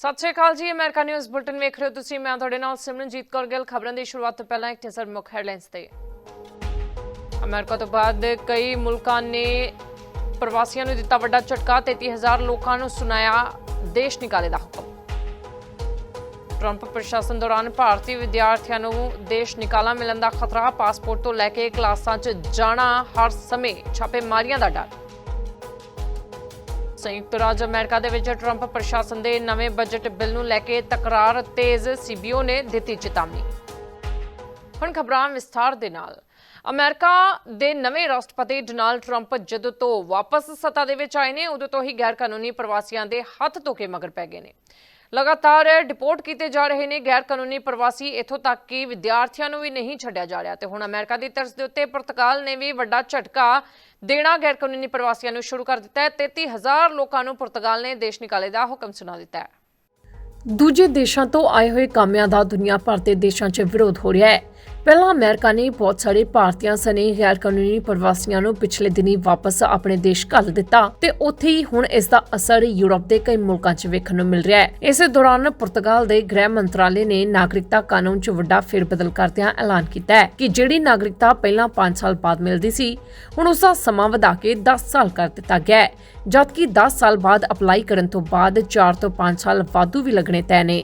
ਸਤਿ ਸ਼੍ਰੀ ਅਕਾਲ ਜੀ, America news bulletin ਵੇਖ ਰਹੇ ਹੋ ਤੁਸੀਂ। ਮੈਂ ਤੁਹਾਡੇ ਨਾਲ ਸਿਮਰਨਜੀਤ ਕੌਰ ਗਿੱਲ। ਖਬਰਾਂ ਦੀ ਸ਼ੁਰੂਆਤ ਤੋਂ ਪਹਿਲਾਂ ਇੱਕ ਨਜ਼ਰ ਮੁੱਖ ਹੈਡਲਾਈਨਸ ਤੇ। ਅਮਰੀਕਾ ਤੋਂ ਬਾਅਦ ਕਈ ਮੁਲਕਾਂ ਨੇ ਪ੍ਰਵਾਸੀਆਂ ਨੂੰ ਦਿੱਤਾ ਵੱਡਾ ਝਟਕਾ 33000 ਲੋਕਾਂ ਨੂੰ ਸੁਣਾਇਆ ਦੇਸ਼ ਨਿਕਾਲੇ ਦਾ ਹੁਕਮ। ਟਰੰਪ ਪ੍ਰਸ਼ਾਸਨ ਦੌਰਾਨ ਭਾਰਤੀ ਵਿਦਿਆਰਥੀਆਂ ਨੂੰ ਦੇਸ਼ ਨਿਕਾਲਾ ਮਿਲਣ ਦਾ ਖਤਰਾ, ਪਾਸਪੋਰਟ ਤੋਂ ਲੈ ਕੇ ਕਲਾਸਾਂ 'ਚ ਜਾਣਾ ਹਰ ਸਮੇਂ ਛਾਪੇਮਾਰੀਆਂ ਦਾ ਡਰ। ਸੰਯੁਕਤ ਰਾਜ ਅਮਰੀਕਾ ਦੇ ਵਿੱਚ ਟਰੰਪ ਪ੍ਰਸ਼ਾਸਨ ਦੇ ਨਵੇਂ ਬਜਟ ਬਿੱਲ ਨੂੰ ਲੈ ਕੇ ਤਕਰਾਰ ਤੇਜ਼ ਸੀਬੀਓ ਨੇ ਦਿੱਤੀ ਚੇਤਾਵਨੀ। ਹੁਣ ਖਬਰਾਂ ਵਿਸਥਾਰ ਦੇ ਨਾਲ। ਅਮਰੀਕਾ ਦੇ ਨਵੇਂ ਰਾਸ਼ਟਰਪਤੀ ਡੋਨਾਲਡ ਟਰੰਪ ਜਦੋਂ ਤੋਂ ਵਾਪਸ ਸੱਤਾ ਦੇ ਵਿੱਚ ਆਏ ਨੇ, ਉਦੋਂ ਤੋਂ ਹੀ ਗੈਰ ਕਾਨੂੰਨੀ ਪ੍ਰਵਾਸੀਆਂ ਦੇ ਹੱਥ ਧੋ ਕੇ ਮਗਰ ਪੈ ਗਏ ਨੇ। ਲਗਾਤਾਰ ਡਿਪੋਰਟ ਕੀਤੇ ਜਾ ਰਹੇ ਨੇ ਗੈਰ ਕਾਨੂੰਨੀ ਪ੍ਰਵਾਸੀ, ਇਥੋਂ ਤੱਕ ਕਿ ਵਿਦਿਆਰਥੀਆਂ ਨੂੰ ਵੀ ਨਹੀਂ ਛੱਡਿਆ ਜਾ ਰਿਹਾ। ਤੇ ਹੁਣ ਅਮਰੀਕਾ ਦੀ ਤਰਜ਼ ਦੇ ਉੱਤੇ ਪੁਰਤਗਾਲ ਨੇ ਵੀ ਵੱਡਾ ਝਟਕਾ ਦੇਣਾ ਗੈਰ ਕਾਨੂੰਨੀ ਪ੍ਰਵਾਸੀਆਂ ਨੂੰ ਸ਼ੁਰੂ ਕਰ ਦਿੱਤਾ ਹੈ। 33000 ਲੋਕਾਂ ਨੂੰ ਪੁਰਤਗਾਲ ਨੇ ਦੇਸ਼ ਨਿਕਾਲੇ ਦਾ ਹੁਕਮ ਸੁਣਾ ਦਿੱਤਾ ਹੈ। ਦੂਜੇ ਦੇਸ਼ਾਂ ਤੋਂ ਆਏ ਹੋਏ ਕਾਮਿਆਂ ਦਾ ਦੁਨੀਆ ਭਰ ਦੇ ਦੇਸ਼ਾਂ 'ਚ ਵਿਰੋਧ ਹੋ ਰਿਹਾ ਹੈ। ਪਹਿਲਾਂ ਅਮਰੀਕਾ ਨੇ ਬਹੁਤ ਸਾਰੇ ਭਾਰਤੀਆਂ ਸਣੇ ਗੈਰ ਕਾਨੂੰਨੀ ਪ੍ਰਵਾਸੀਆਂ ਨੂੰ ਪਿਛਲੇ ਦਿਨੀ ਵਾਪਸ ਆਪਣੇ ਦੇਸ਼ ਘੱਲ ਦਿੱਤਾ ਤੇ ਉੱਥੇ ਹੀ ਹੁਣ ਇਸ ਦਾ ਅਸਰ ਯੂਰਪ ਦੇ ਕਈ ਮੁਲਕਾਂ 'ਚ ਵੇਖਣ ਨੂੰ ਮਿਲ ਰਿਹਾ ਹੈ। ਇਸੇ ਦੌਰਾਨ ਪੁਰਤਗਾਲ ਦੇ ਗ੍ਰਹਿ ਮੰਤਰਾਲੇ ਨੇ ਨਾਗਰਿਕਤਾ ਕਾਨੂੰਨ 'ਚ ਵੱਡਾ ਫੇਰਬਦਲ ਕਰਦਿਆਂ ਐਲਾਨ ਕੀਤਾ ਹੈ ਕਿ ਜਿਹੜੀ ਨਾਗਰਿਕਤਾ ਪਹਿਲਾਂ 5 ਸਾਲ ਬਾਅਦ ਮਿਲਦੀ ਸੀ, ਹੁਣ ਉਸ ਦਾ ਸਮਾਂ ਵਧਾ ਕੇ 10 ਸਾਲ ਕਰ ਦਿੱਤਾ ਗਿਆ ਹੈ, ਜਦਕਿ 10 ਸਾਲ ਬਾਅਦ ਅਪਲਾਈ ਕਰਨ ਤੋਂ ਬਾਅਦ 4 ਤੋਂ 5 ਸਾਲ ਵਾਧੂ ਵੀ ਲੱਗਣੇ ਤੈਅ ਨੇ।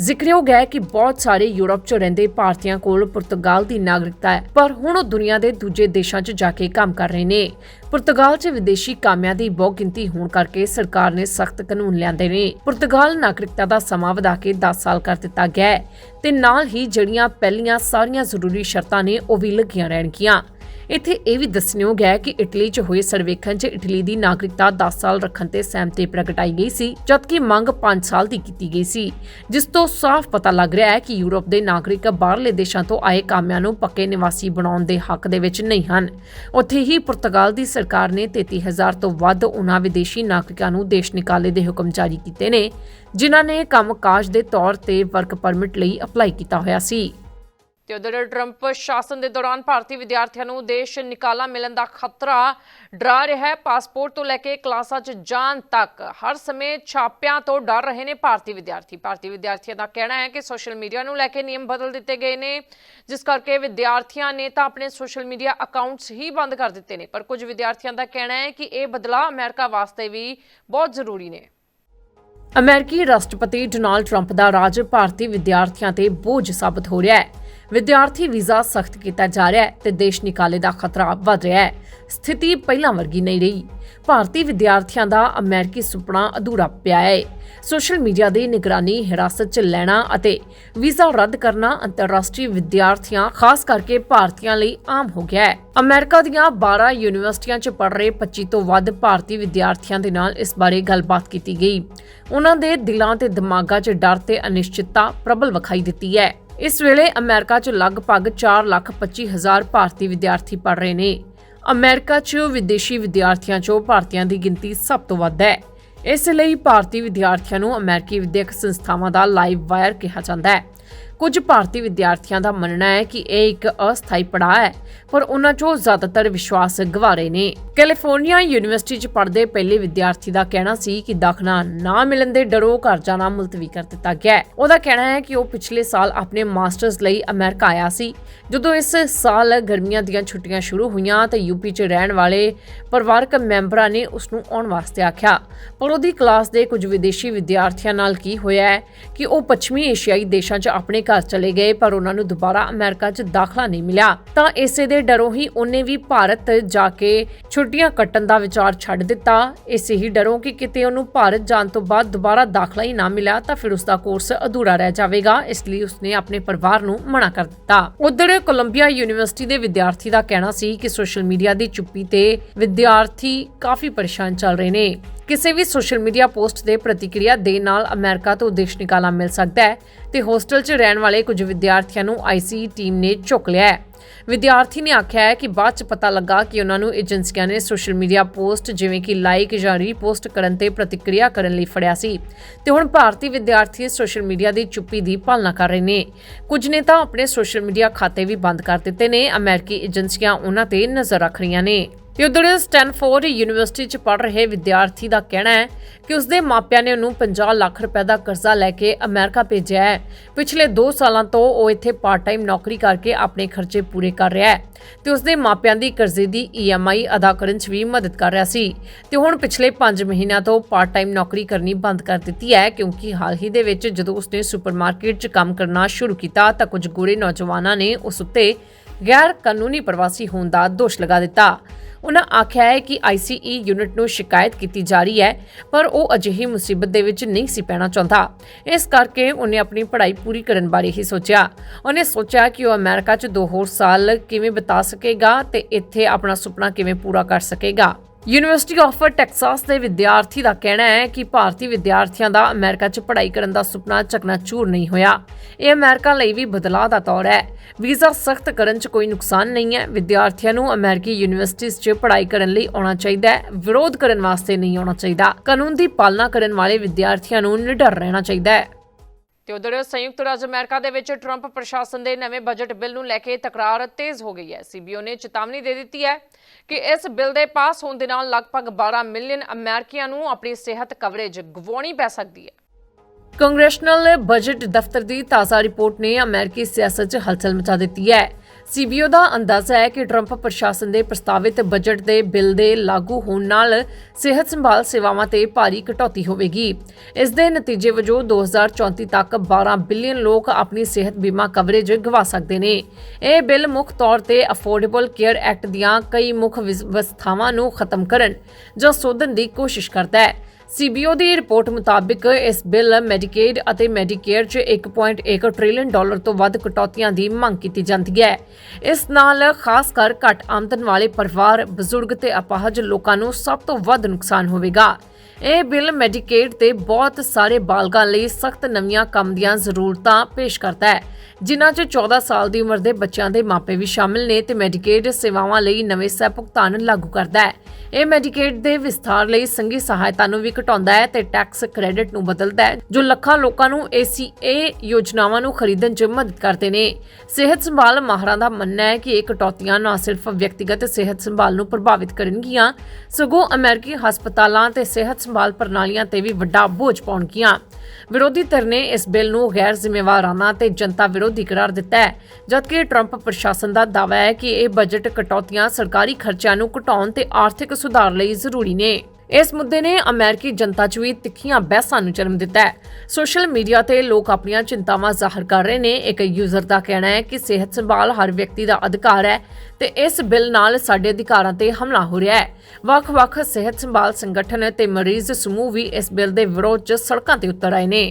ਜ਼ਿਕਰਯੋਗ ਹੈ ਕਿ ਬਹੁਤ ਸਾਰੇ ਯੂਰਪ 'ਚ ਰਹਿੰਦੇ ਭਾਰਤੀਆਂ ਕੋਲ ਪੁਰਤਗਾਲ ਦੀ ਨਾਗਰਿਕਤਾ ਹੈ, ਪਰ ਹੁਣ ਉਹ ਦੁਨੀਆ ਦੇ ਦੂਜੇ ਦੇਸ਼ਾਂ 'ਚ ਜਾ ਕੇ ਕੰਮ ਕਰ ਰਹੇ ਨੇ। ਪੁਰਤਗਾਲ 'ਚ ਵਿਦੇਸ਼ੀ ਕਾਮਿਆਂ ਦੀ ਬਹੁ ਗਿਣਤੀ ਹੋਣ ਕਰਕੇ ਸਰਕਾਰ ਨੇ ਸਖਤ ਕਾਨੂੰਨ ਲਿਆਂਦੇ ਨੇ। ਪੁਰਤਗਾਲ ਨਾਗਰਿਕਤਾ ਦਾ ਸਮਾਂ ਵਧਾ ਕੇ 10 ਸਾਲ ਕਰ ਦਿੱਤਾ ਗਿਆ ਹੈ ਤੇ ਨਾਲ ਹੀ ਜਿਹੜੀਆਂ ਪਹਿਲੀਆਂ ਸਾਰੀਆਂ ਜ਼ਰੂਰੀ ਸ਼ਰਤਾਂ ਨੇ ਉਹ ਵੀ ਲੱਗੀਆਂ ਰਹਿਣਗੀਆਂ। ਇੱਥੇ ਇਹ ਵੀ ਦੱਸਣਯੋਗ ਹੈ ਕਿ ਇਟਲੀ 'ਚ ਹੋਏ ਸਰਵੇਖਣ 'ਚ ਇਟਲੀ ਦੀ ਨਾਗਰਿਕਤਾ 10 ਸਾਲ ਰੱਖਣ ਤੇ ਸਹਿਮਤੀ ਪ੍ਰਗਟਾਈ ਗਈ ਸੀ, ਜਦਕਿ ਮੰਗ 5 ਸਾਲ ਦੀ ਕੀਤੀ ਗਈ ਸੀ। ਜਿਸ ਤੋਂ ਸਾਫ਼ ਪਤਾ ਲੱਗ ਰਿਹਾ ਹੈ ਕਿ ਯੂਰਪ ਦੇ ਨਾਗਰਿਕ ਬਾਹਰਲੇ ਦੇਸ਼ਾਂ ਤੋਂ ਆਏ ਕਾਮਿਆਂ ਨੂੰ ਪੱਕੇ ਨਿਵਾਸੀ ਬਣਾਉਣ ਦੇ ਹੱਕ ਦੇ ਵਿੱਚ ਨਹੀਂ ਹਨ। ਉੱਥੇ ਹੀ ਪੁਰਤਗਾਲ ਦੀ ਸਰਕਾਰ ਨੇ 33000 ਤੋਂ ਵੱਧ ਉਹਨਾਂ ਵਿਦੇਸ਼ੀ ਨਾਗਰਿਕਾਂ ਨੂੰ ਦੇਸ਼ ਨਿਕਾਲੇ ਦੇ ਹੁਕਮ ਜਾਰੀ ਕੀਤੇ ਨੇ, ਜਿਨ੍ਹਾਂ ਨੇ ਕੰਮਕਾਜ ਦੇ ਤੌਰ ਤੇ ਵਰਕ ਪਰਮਿਟ ਲਈ ਅਪਲਾਈ ਕੀਤਾ ਹੋਇਆ ਸੀ। ਤੇ ਉਧਰ ਟਰੰਪ ਸ਼ਾਸਨ ਦੇ ਦੌਰਾਨ ਭਾਰਤੀ ਵਿਦਿਆਰਥੀਆਂ ਨੂੰ ਦੇਸ਼ ਨਿਕਾਲਾ ਮਿਲਣ ਦਾ ਖਤਰਾ ਡਰਾ ਰਿਹਾ ਹੈ, ਪਾਸਪੋਰਟ ਤੋਂ ਲੈ ਕੇ ਕਲਾਸਾਂ 'ਚ ਜਾਣ ਤੱਕ ਹਰ ਸਮੇਂ ਛਾਪਿਆਂ ਤੋਂ ਡਰ ਰਹੇ ਨੇ ਭਾਰਤੀ ਵਿਦਿਆਰਥੀ। ਭਾਰਤੀ ਵਿਦਿਆਰਥੀਆਂ ਦਾ ਕਹਿਣਾ ਹੈ ਕਿ ਸੋਸ਼ਲ ਮੀਡੀਆ ਨੂੰ ਲੈ ਕੇ ਨਿਯਮ ਬਦਲ ਦਿੱਤੇ ਗਏ ਨੇ, ਜਿਸ ਕਰਕੇ ਵਿਦਿਆਰਥੀਆਂ ਨੇ ਤਾਂ ਆਪਣੇ ਸੋਸ਼ਲ ਮੀਡੀਆ ਅਕਾਊਂਟਸ ਹੀ ਬੰਦ ਕਰ ਦਿੱਤੇ ਨੇ। ਪਰ ਕੁਝ ਵਿਦਿਆਰਥੀਆਂ ਦਾ ਕਹਿਣਾ ਹੈ ਕਿ ਇਹ ਬਦਲਾਅ ਅਮਰੀਕਾ ਵਾਸਤੇ ਵੀ ਬਹੁਤ ਜ਼ਰੂਰੀ ਨੇ। ਅਮਰੀਕੀ ਰਾਸ਼ਟਰਪਤੀ ਡੋਨਾਲਡ ਟਰੰਪ ਦਾ ਰਾਜ ਭਾਰਤੀ ਵਿਦਿਆਰਥੀਆਂ ਤੇ ਬੋਝ ਸਾਬਤ ਹੋ ਰਿਹਾ ਹੈ। ਵਿਦਿਆਰਥੀ ਵੀਜ਼ਾ ਸਖਤ ਕੀਤਾ ਜਾ ਰਿਹਾ ਹੈ ਤੇ ਦੇਸ਼ ਨਿਕਾਲੇ ਦਾ ਖਤਰਾ ਵਧ ਰਿਹਾ ਹੈ। ਸਥਿਤੀ ਪਹਿਲਾਂ ਵਰਗੀ ਨਹੀਂ ਰਹੀ। ਭਾਰਤੀ ਵਿਦਿਆਰਥੀਆਂ ਦਾ ਅਮਰੀਕੀ ਸੁਪਨਾ ਅਧੂਰਾ ਪਿਆ ਹੈ। ਸੋਸ਼ਲ ਮੀਡੀਆ ਦੀ ਨਿਗਰਾਨੀ, ਹਿਰਾਸਤ 'ਚ ਲੈਣਾ ਅਤੇ ਵੀਜ਼ਾ ਰੱਦ ਕਰਨਾ ਅੰਤਰਰਾਸ਼ਟਰੀ ਵਿਦਿਆਰਥੀਆਂ, ਖਾਸ ਕਰਕੇ ਭਾਰਤੀਆਂ ਲਈ ਆਮ ਹੋ ਗਿਆ ਹੈ। ਅਮਰੀਕਾ ਦੀਆਂ 12 ਯੂਨੀਵਰਸਿਟੀਆਂ 'ਚ ਪੜ੍ਹ ਰਹੇ 25 ਤੋਂ ਵੱਧ ਭਾਰਤੀ ਵਿਦਿਆਰਥੀਆਂ ਦੇ ਨਾਲ ਇਸ ਬਾਰੇ ਗੱਲਬਾਤ ਕੀਤੀ ਗਈ। ਉਹਨਾਂ ਦੇ ਦਿਲਾਂ ਤੇ ਦਿਮਾਗਾਂ 'ਚ ਡਰ ਤੇ ਅਨਿਸ਼ਚਿਤਤਾ ਪ੍ਰਬਲ ਵਿਖਾਈ ਦਿੱਤੀ ਹੈ। ਇਸ ਵੇਲੇ ਅਮਰੀਕਾ 'ਚ ਲਗਭਗ 4 ਲੱਖ 25 ਹਜ਼ਾਰ ਭਾਰਤੀ ਵਿਦਿਆਰਥੀ ਪੜ੍ਹ ਰਹੇ ਨੇ। ਅਮਰੀਕਾ 'ਚ ਵਿਦੇਸ਼ੀ ਵਿਦਿਆਰਥੀਆਂ 'ਚੋਂ ਭਾਰਤੀਆਂ ਦੀ ਗਿਣਤੀ ਸਭ ਤੋਂ ਵੱਧ ਹੈ। ਇਸ ਲਈ ਭਾਰਤੀ ਵਿਦਿਆਰਥੀਆਂ ਨੂੰ ਅਮਰੀਕੀ ਵਿਦਿਅਕ ਸੰਸਥਾਵਾਂ ਦਾ ਲਾਈਵ ਵਾਇਰ ਕਿਹਾ ਜਾਂਦਾ ਹੈ। ਕੁਝ ਭਾਰਤੀ ਵਿਦਿਆਰਥੀਆਂ ਦਾ ਮੰਨਣਾ ਹੈ ਕਿ ਇਹ ਇੱਕ ਅਸਥਾਈ ਪੜਾਅ ਹੈ, ਪਰ ਉਹਨਾਂ 'ਚੋਂ ਜ਼ਿਆਦਾਤਰ ਵਿਸ਼ਵਾਸ ਗਵਾ ਨੇ। ਕੈਲੀਫੋਰਨੀਆ ਯੂਨੀਵਰਸਿਟੀ 'ਚ ਪੜ੍ਹਦੇ ਪਹਿਲੇ ਵਿਦਿਆਰਥੀ ਦਾ ਕਹਿਣਾ ਸੀ ਕਿ ਦਾਖਲਾ ਨਾ ਮਿਲਣ ਦੇ ਡਰੋਂ ਘਰ ਜਾਣਾ ਮੁਲਤਵੀ ਕਰ ਦਿੱਤਾ ਗਿਆ ਹੈ। ਉਹਦਾ ਕਹਿਣਾ ਹੈ ਕਿ ਉਹ ਪਿਛਲੇ ਸਾਲ ਆਪਣੇ ਮਾਸਟਰਸ ਲਈ ਅਮਰੀਕਾ ਆਇਆ ਸੀ। ਜਦੋਂ ਇਸ ਸਾਲ ਗਰਮੀਆਂ ਦੀਆਂ ਛੁੱਟੀਆਂ ਸ਼ੁਰੂ ਹੋਈਆਂ ਤਾਂ ਯੂਪੀ 'ਚ ਰਹਿਣ ਵਾਲੇ ਪਰਿਵਾਰਕ ਮੈਂਬਰਾਂ ਨੇ ਉਸ ਨੂੰ ਆਉਣ ਵਾਸਤੇ ਆਖਿਆ। ਪਰ ਉਹਦੀ ਕਲਾਸ ਦੇ ਕੁਝ ਵਿਦੇਸ਼ੀ ਵਿਦਿਆਰਥੀਆਂ ਨਾਲ ਕੀ ਹੋਇਆ ਹੈ ਕਿ ਉਹ ਪੱਛਮੀ ਏਸ਼ੀਆਈ ਦੇਸ਼ਾਂ 'ਚ ਆਪਣੇ ਘਰ ਚਲੇ ਗਏ, ਪਰ ਉਹਨਾਂ ਨੂੰ ਦੁਬਾਰਾ ਅਮਰੀਕਾ 'ਚ ਦਾਖਲਾ ਨਹੀਂ ਮਿਲਿਆ। ਤਾਂ ਇਸੇ ਦੇ ਡਰੋਂ ਹੀ ਉਹਨੇ ਵੀ ਭਾਰਤ ਜਾ ਕੇ ਛੁੱਟੀਆਂ ਕੱਟਣ ਦਾ ਵਿਚਾਰ ਛੱਡ ਦਿੱਤਾ। ਇਸੇ ਹੀ ਡਰੋਂ ਕਿ ਕਿਤੇ ਉਹਨੂੰ ਭਾਰਤ ਜਾਣ ਤੋਂ ਬਾਅਦ ਦੁਬਾਰਾ ਦਾਖਲਾ ਹੀ ਨਾ ਮਿਲਿਆ, ਤਾਂ ਫਿਰ ਉਸ ਦਾ ਕੋਰਸ ਅਧੂਰਾ ਰਹਿ ਜਾਵੇਗਾ। ਇਸ ਲਈ ਉਸਨੇ ਆਪਣੇ ਪਰਿਵਾਰ ਨੂੰ ਮਨਾ ਕਰ ਦਿੱਤਾ। ਉਧਰ ਕੋਲੰਬੀਆ ਯੂਨੀਵਰਸਿਟੀ ਦੇ ਵਿਦਿਆਰਥੀ ਦਾ ਕਹਿਣਾ ਸੀ ਕਿ ਸੋਸ਼ਲ ਮੀਡੀਆ ਦੀ ਚੁੱਪੀ ਤੇ ਵਿਦਿਆਰਥੀ ਕਾਫੀ ਪਰੇਸ਼ਾਨ ਚੱਲ ਰਹੇ ਨੇ। ਕਿਸੇ ਵੀ ਸੋਸ਼ਲ ਮੀਡੀਆ ਪੋਸਟ ਦੇ ਪ੍ਰਤੀਕਿਰਿਆ ਦੇ ਨਾਲ ਅਮਰੀਕਾ ਤੋਂ ਦੇਸ਼ ਨਿਕਾਲਾ ਮਿਲ ਸਕਦਾ ਹੈ ਤੇ ਹੋਸਟਲ 'ਚ ਰਹਿਣ ਵਾਲੇ ਕੁਝ ਵਿਦਿਆਰਥੀਆਂ ਨੂੰ ਆਈਸੀ ਟੀਮ ਨੇ ਚੁੱਕ ਲਿਆ ਹੈ। ਵਿਦਿਆਰਥੀ ਨੇ ਆਖਿਆ ਹੈ ਕਿ ਬਾਅਦ ਚ ਪਤਾ ਲੱਗਾ ਕਿ ਉਹਨਾਂ ਨੂੰ ਏਜੰਸੀਆਂ ਨੇ ਸੋਸ਼ਲ ਮੀਡੀਆ ਪੋਸਟ ਜਿਵੇਂ ਕਿ ਲਾਈਕ ਜਾਂ ਰੀਪੋਸਟ ਕਰਨ ਤੇ ਪ੍ਰਤੀਕਿਰਿਆ ਕਰਨ ਲਈ ਫੜਿਆ ਸੀ ਤੇ ਹੁਣ ਭਾਰਤੀ ਵਿਦਿਆਰਥੀ ਸੋਸ਼ਲ ਮੀਡੀਆ ਦੀ ਚੁੱਪੀ ਦੀ ਪਾਲਣਾ ਕਰ ਰਹੇ ਨੇ। ਕੁਝ ਨੇ ਤਾਂ ਆਪਣੇ ਸੋਸ਼ਲ ਮੀਡੀਆ ਖਾਤੇ ਵੀ ਬੰਦ ਕਰ ਦਿੱਤੇ ਨੇ। ਅਮਰੀਕੀ ਏਜੰਸੀਆਂ ਉਹਨਾਂ ਤੇ ਨਜ਼ਰ ਰੱਖ ਰਹੀਆਂ ਨੇ। ਤੇ ਉਧਰ ਸਟੈਨਫੋਰਡ ਯੂਨੀਵਰਸਿਟੀ 'ਚ ਪੜ੍ਹ ਰਹੇ ਵਿਦਿਆਰਥੀ ਦਾ ਕਹਿਣਾ ਹੈ ਕਿ ਉਸਦੇ ਮਾਪਿਆਂ ਨੇ ਉਹਨੂੰ 50 ਲੱਖ ਰੁਪਏ ਦਾ ਕਰਜ਼ਾ ਲੈ ਕੇ ਅਮਰੀਕਾ ਭੇਜਿਆ ਹੈ। ਪਿਛਲੇ 2 ਸਾਲਾਂ ਤੋਂ ਉਹ ਇੱਥੇ ਪਾਰਟ ਟਾਈਮ ਨੌਕਰੀ ਕਰਕੇ ਆਪਣੇ ਖਰਚੇ ਪੂਰੇ ਕਰ ਰਿਹਾ ਹੈ ਤੇ ਉਸਦੇ ਮਾਪਿਆਂ ਦੀ ਕਰਜ਼ੇ ਦੀ ਈਐਮਆਈ ਅਦਾ ਕਰਨ 'ਚ ਵੀ ਮਦਦ ਕਰ ਰਿਹਾ ਸੀ। ਤੇ ਹੁਣ ਪਿਛਲੇ 5 ਮਹੀਨਿਆਂ ਤੋਂ ਪਾਰਟ ਟਾਈਮ ਨੌਕਰੀ ਕਰਨੀ ਬੰਦ ਕਰ ਦਿੱਤੀ ਹੈ ਕਿਉਂਕਿ ਹਾਲ ਹੀ ਦੇ ਵਿੱਚ ਜਦੋਂ ਉਸਨੇ ਸੁਪਰਮਾਰਕੀਟ 'ਚ ਕੰਮ ਕਰਨਾ ਸ਼ੁਰੂ ਕੀਤਾ ਤਾਂ ਕੁਝ ਗੂੜੇ ਨੌਜਵਾਨਾਂ ਨੇ ਉਸ ਉੱਤੇ ਗੈਰ ਕਾਨੂੰਨੀ ਪ੍ਰਵਾਸੀ ਹੋਣ ਦਾ ਦੋਸ਼ ਲਗਾ ਦਿੱਤਾ। ਉਹਨਾਂ ਆਖਿਆ ਹੈ ਕਿ ਆਈਸੀਈ ਯੂਨਿਟ ਨੂੰ ਸ਼ਿਕਾਇਤ ਕੀਤੀ ਜਾ ਰਹੀ ਹੈ, ਪਰ ਉਹ ਅਜਿਹੀ ਮੁਸੀਬਤ ਦੇ ਵਿੱਚ ਨਹੀਂ ਸੀ ਪੈਣਾ ਚਾਹੁੰਦਾ। ਇਸ ਕਰਕੇ ਉਹਨੇ ਆਪਣੀ ਪੜ੍ਹਾਈ ਪੂਰੀ ਕਰਨ ਬਾਰੇ ਹੀ ਸੋਚਿਆ। ਉਹਨੇ ਸੋਚਿਆ ਕਿ ਉਹ ਅਮਰੀਕਾ 'ਚ ਦੋ ਹੋਰ ਸਾਲ ਕਿਵੇਂ ਬਿਤਾ ਸਕੇਗਾ ਤੇ ਇੱਥੇ ਆਪਣਾ ਸੁਪਨਾ ਕਿਵੇਂ ਪੂਰਾ ਕਰ ਸਕੇਗਾ। ਯੂਨੀਵਰਸਿਟੀ ਆਫ ਟੈਕਸਾਸ ਦੇ ਵਿਦਿਆਰਥੀ ਦਾ ਕਹਿਣਾ ਹੈ ਕਿ ਭਾਰਤੀ ਵਿਦਿਆਰਥੀਆਂ ਦਾ ਅਮਰੀਕਾ 'ਚ ਪੜ੍ਹਾਈ ਕਰਨ ਦਾ ਸੁਪਨਾ ਚਕਨਾਚੂਰ ਨਹੀਂ ਹੋਇਆ। ਇਹ ਅਮਰੀਕਾ ਲਈ ਵੀ ਬਦਲਾਅ ਦਾ ਦੌਰ ਹੈ। ਵੀਜ਼ਾ ਸਖਤ ਕਰਨ 'ਚ ਕੋਈ ਨੁਕਸਾਨ ਨਹੀਂ ਹੈ। ਵਿਦਿਆਰਥੀਆਂ ਨੂੰ ਅਮਰੀਕੀ ਯੂਨੀਵਰਸਿਟੀਆਂ 'ਚ ਪੜ੍ਹਾਈ ਕਰਨ ਲਈ ਆਉਣਾ ਚਾਹੀਦਾ ਹੈ। ਵਿਰੋਧ ਕਰਨ ਵਾਸਤੇ ਨਹੀਂ ਆਉਣਾ ਚਾਹੀਦਾ। ਕਾਨੂੰਨ ਦੀ ਪਾਲਣਾ ਕਰਨ ਵਾਲੇ ਵਿਦਿਆਰਥੀਆਂ ਨੂੰ ਨਿਡਰ ਰਹਿਣਾ ਚਾਹੀਦਾ ਹੈ। ਤੇ ਉਧਰ ਸੰਯੁਕਤ ਰਾਜ ਅਮਰੀਕਾ ਦੇ ਵਿੱਚ ਟਰੰਪ ਪ੍ਰਸ਼ਾਸਨ ਦੇ ਨਵੇਂ ਬਜਟ ਬਿੱਲ ਨੂੰ ਲੈ ਕੇ ਤਕਰਾਰ ਤੇਜ਼ ਹੋ ਗਈ ਹੈ। ਸੀਬੀਓ ਨੇ ਚੇਤਾਵਨੀ ਦੇ ਦਿੱਤੀ ਹੈ ਕਿ ਇਸ ਬਿੱਲ ਦੇ ਪਾਸ ਹੋਣ ਦੇ ਨਾਲ ਲਗਭਗ 12 ਮਿਲੀਅਨ ਅਮਰੀਕੀਆਂ ਨੂੰ ਆਪਣੀ ਸਿਹਤ ਕਵਰੇਜ ਗਵਾਉਣੀ ਪੈ ਸਕਦੀ ਹੈ। ਕੰਗਰੈਸ਼ਨਲ ਬਜਟ ਦਫ਼ਤਰ ਦੀ ਤਾਜ਼ਾ ਰਿਪੋਰਟ ਨੇ ਅਮਰੀਕੀ ਸਿਆਸਤ 'ਚ ਹਲਚਲ ਮਚਾ ਦਿੱਤੀ ਹੈ। ਸੀਬੀਓ ਦਾ ਅੰਦਾਜ਼ਾ ਹੈ ਕਿ ਟਰੰਪ ਪ੍ਰਸ਼ਾਸਨ ਦੇ ਪ੍ਰਸਤਾਵਿਤ ਬਜਟ ਦੇ ਬਿੱਲ ਦੇ ਲਾਗੂ ਹੋਣ ਨਾਲ ਸਿਹਤ ਸੰਭਾਲ ਸੇਵਾਵਾਂ ਤੇ ਭਾਰੀ ਕਟੌਤੀ ਹੋਵੇਗੀ। ਇਸ ਦੇ ਨਤੀਜੇ ਵਜੋਂ 2034 ਤੱਕ 12 ਬਿਲੀਅਨ ਲੋਕ ਆਪਣੀ ਸਿਹਤ ਬੀਮਾ ਕਵਰੇਜ ਗਵਾ ਸਕਦੇ ਨੇ। ਇਹ ਬਿੱਲ ਮੁੱਖ ਤੌਰ ਤੇ ਅਫੋਰਡੇਬਲ ਕੇਅਰ ਐਕਟ ਦੀਆਂ ਕਈ ਮੁੱਖ ਵਿਵਸਥਾਵਾਂ ਨੂੰ ਖਤਮ ਕਰਨ ਜਾਂ ਸੋਧਣ ਦੀ ਕੋਸ਼ਿਸ਼ ਕਰਦਾ ਹੈ। ਸੀਬੀਓ ਦੀ ਰਿਪੋਰਟ ਮੁਤਾਬਿਕ ਇਸ ਬਿੱਲ ਮੈਡੀਕੇਡ ਅਤੇ ਮੈਡੀਕੇਅਰ 'ਚ 1.1 ਟ੍ਰਿਲੀਅਨ ਡਾਲਰ ਤੋਂ ਵੱਧ ਕਟੌਤੀਆਂ ਦੀ ਮੰਗ ਕੀਤੀ ਜਾਂਦੀ ਹੈ। ਇਸ ਨਾਲ ਖਾਸ ਕਰ ਘੱਟ ਆਮਦਨ ਵਾਲੇ ਪਰਿਵਾਰ, ਬਜ਼ੁਰਗ ਤੇ ਅਪਾਹਜ ਲੋਕਾਂ ਨੂੰ ਸਭ ਤੋਂ ਵੱਧ ਨੁਕਸਾਨ ਹੋਵੇਗਾ। ਇਹ ਬਿੱਲ ਮੈਡੀਕੇਡ ਤੇ ਬਹੁਤ ਸਾਰੇ ਬਾਲਗਾਂ ਲਈ ਸਖਤ ਨਵੀਆਂ ਕੰਮ ਦੀਆਂ ਜ਼ਰੂਰਤਾਂ ਪੇਸ਼ ਕਰਦਾ ਹੈ। ਜਿਨ੍ਹਾਂ 'ਚ 14 ਸਾਲ ਦੀ ਉਮਰ ਦੇ ਬੱਚਿਆਂ ਦੇ ਮਾਪੇ ਵੀ ਸ਼ਾਮਿਲ ਨੇ ਤੇ ਮੈਡੀਕੇਡ ਸੇਵਾਵਾਂ ਲਈ ਨਵੇਂ ਸਹਿ ਭੁਗਤਾਨ ਲਾਗੂ ਕਰਦਾ ਹੈ। ਇਹ ਮੈਡੀਕੇਡ ਦੇ ਵਿਸਥਾਰ ਲਈ ਸੰਘੀ ਸਹਾਇਤਾ ਨੂੰ ਵੀ ਘਟਾਉਂਦਾ ਹੈ ਤੇ ਟੈਕਸ ਕ੍ਰੈਡਿਟ ਨੂੰ ਬਦਲਦਾ ਹੈ, ਜੋ ਲੱਖਾਂ ਲੋਕਾਂ ਨੂੰ ACA ਯੋਜਨਾਵਾਂ ਨੂੰ ਖਰੀਦਣ 'ਚ ਮਦਦ ਕਰਦੇ ਨੇ। ਸਿਹਤ ਸੰਭਾਲ ਮਾਹਰਾਂ ਦਾ ਮੰਨਣਾ ਹੈ ਕਿ ਇਹ ਕਟੌਤੀਆਂ ਨਾ ਸਿਰਫ ਵਿਅਕਤੀਗਤ ਸਿਹਤ ਸੰਭਾਲ ਨੂੰ ਪ੍ਰਭਾਵਿਤ ਕਰਨਗੀਆਂ, ਸਗੋਂ ਅਮਰੀਕੀ ਹਸਪਤਾਲਾਂ ਤੇ ਸਿਹਤ ਸੰਭਾਲ ਪ੍ਰਣਾਲੀਆਂ ਤੇ ਵੀ ਵੱਡਾ ਬੋਝ ਪਾਉਣਗੀਆਂ। ਵਿਰੋਧੀ ਧਿਰ ਨੇ ਇਸ ਬਿੱਲ ਨੂੰ ਗੈਰ ਜ਼ਿੰਮੇਵਾਰਾਨਾ ਤੇ ਜਨਤਾ ਵਿਰੋਧੀ ਕਰਾਰ ਦਿੱਤਾ ਹੈ। ਜਦਕਿ ਟਰੰਪ ਪ੍ਰਸ਼ਾਸਨ ਦਾ ਦਾਅਵਾ ਹੈ ਕਿ ਇਹ ਬਜਟ ਕਟੌਤੀਆਂ ਸਰਕਾਰੀ ਖਰਚਿਆਂ ਨੂੰ ਘਟਾਉਣ ਤੇ ਆਰਥਿਕ ਸੁਧਾਰ ਲਈ ਜ਼ਰੂਰੀ ਨੇ। ਇਸ ਮੁੱਦੇ ਨੇ ਅਮਰੀਕੀ ਜਨਤਾ 'ਚ ਵੀ ਤਿੱਖੀਆਂ ਬਹਿਸਾਂ ਨੂੰ ਜਨਮ ਦਿੱਤਾ ਹੈ। ਸੋਸ਼ਲ ਮੀਡੀਆ ਤੇ ਲੋਕ ਆਪਣੀਆਂ ਚਿੰਤਾਵਾਂ ਜ਼ਾਹਰ ਕਰ ਰਹੇ ਨੇ। ਇੱਕ ਯੂਜ਼ਰ ਦਾ ਕਹਿਣਾ ਹੈ ਕਿ ਸਿਹਤ ਸੰਭਾਲ ਹਰ ਵਿਅਕਤੀ ਦਾ ਅਧਿਕਾਰ ਹੈ ਤੇ ਇਸ ਬਿੱਲ ਨਾਲ ਸਾਡੇ ਅਧਿਕਾਰਾਂ ਤੇ ਹਮਲਾ ਹੋ ਰਿਹਾ ਹੈ। ਵੱਖ-ਵੱਖ ਸਿਹਤ ਸੰਭਾਲ ਸੰਗਠਨ ਤੇ ਮਰੀਜ਼ ਸਮੂਹ ਵੀ ਇਸ ਬਿੱਲ ਦੇ ਵਿਰੋਧ 'ਚ ਸੜਕਾਂ ਤੇ ਉਤਰ ਆਏ ਨੇ।